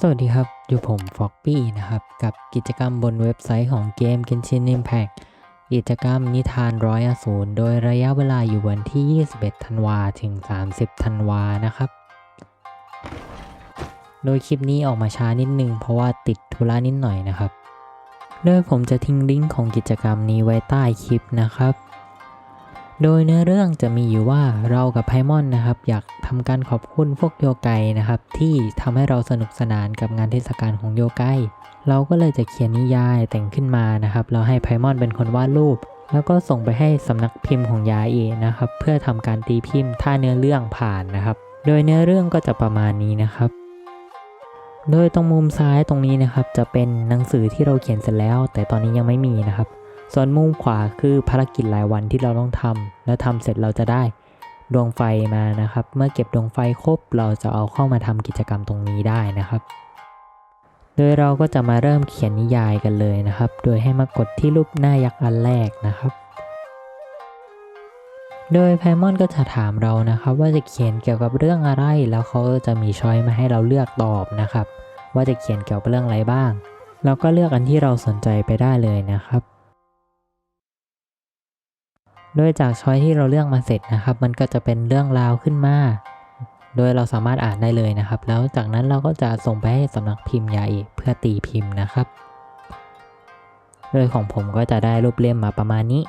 สวัสดีครับ อยู่ผมฟอกปี้นะครับ กับกิจกรรมบนเว็บไซต์ของเกม Genshin Impact กิจกรรมนิทานร้อยอสูรโดยระยะเวลาอยู่วันที่ 21 ธันวาถึง 30 ธันวานะครับ โดยคลิปนี้ออกมาช้านิดนึงเพราะว่าติดธุระนิดหน่อยนะครับ โดยผมจะทิ้งลิงก์ของกิจกรรมนี้ไว้ใต้คลิปนะครับ โดยเนื้อเรื่องจะมีอยู่ว่าเรากับไพมอนนะครับ อยากทำการขอบคุณพวกโยไกนะครับ ที่ทำให้เราสนุกสนานกับงานเทศกาลของโยไกเราก็เลยจะเขียนนิยายแต่งขึ้นมานะครับแล้วให้ไพมอนเป็นคนวาดรูป แล้วก็ส่งไปให้สำนักพิมพ์ของยาเอนะครับ เพื่อทำการตีพิมพ์ถ้าเนื้อเรื่องผ่านนะครับ โดยเนื้อเรื่องก็จะประมาณนี้นะครับ โดยตรงมุมซ้ายตรงนี้นะครับ จะเป็นหนังสือที่เราเขียนเสร็จแล้ว แต่ตอนนี้ยังไม่มีนะครับ ส่วนมุมขวาคือภารกิจรายวันที่เราต้องทำแล้วทำเสร็จเราจะได้ดวงไฟมานะครับ เมื่อเก็บดวงไฟครบ เราจะเอาเข้ามาทำกิจกรรมตรงนี้ได้นะครับ โดยเราก็จะมาเริ่มเขียนนิยายกันเลยนะครับ โดยให้มากดที่รูปหน้ายักษ์อันแรกนะครับ โดยไพมอนก็จะถามเรานะครับว่าจะเขียนเกี่ยวกับเรื่องอะไร แล้วเขาจะมีช้อยมาให้เราเลือกตอบนะครับ ว่าจะเขียนเกี่ยวกับเรื่องอะไรบ้าง เราก็เลือกอันที่เราสนใจไปได้เลยนะครับ โดยจากช้อยที่เราเลือกมาเสร็จนะครับ มันก็จะเป็นเรื่องราวขึ้นมา โดยเราสามารถอ่านได้เลยนะครับ แล้วจากนั้นเราก็จะส่งไปให้สำนักพิมพ์ยาเอกเพื่อตีพิมพ์นะครับ โดยของผมก็จะได้รูปเล่มมาประมาณนี้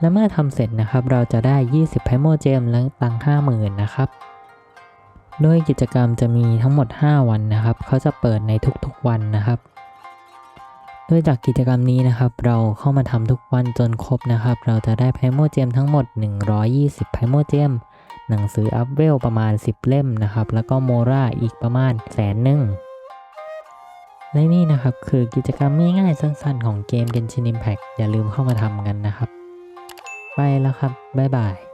และเมื่อทำเสร็จนะครับเราจะได้ 20ไพโมเจมและตังค์50,000นะครับ โดยกิจกรรมจะมีทั้งหมด 5 วันนะครับ เขาจะเปิดในทุกๆวันนะครับ ดยจากกิจกรรมนี้นะครับ เราเข้ามาทำทุกวันจนครบนะครับ เราจะได้ไพโมเจมทั้งหมด 120ไพโมเจมหนังสืออัพเวลประมาณ 10 เล่มนะครับ แล้วก็โมราอีกประมาณแสนหนึ่งและนี่นะครับคือกิจกรรมง่ายๆสั้นๆ ของเกม Genshin Impact อย่าลืมเข้ามาทำกันนะครับ ไปแล้วครับ บ๊ายบาย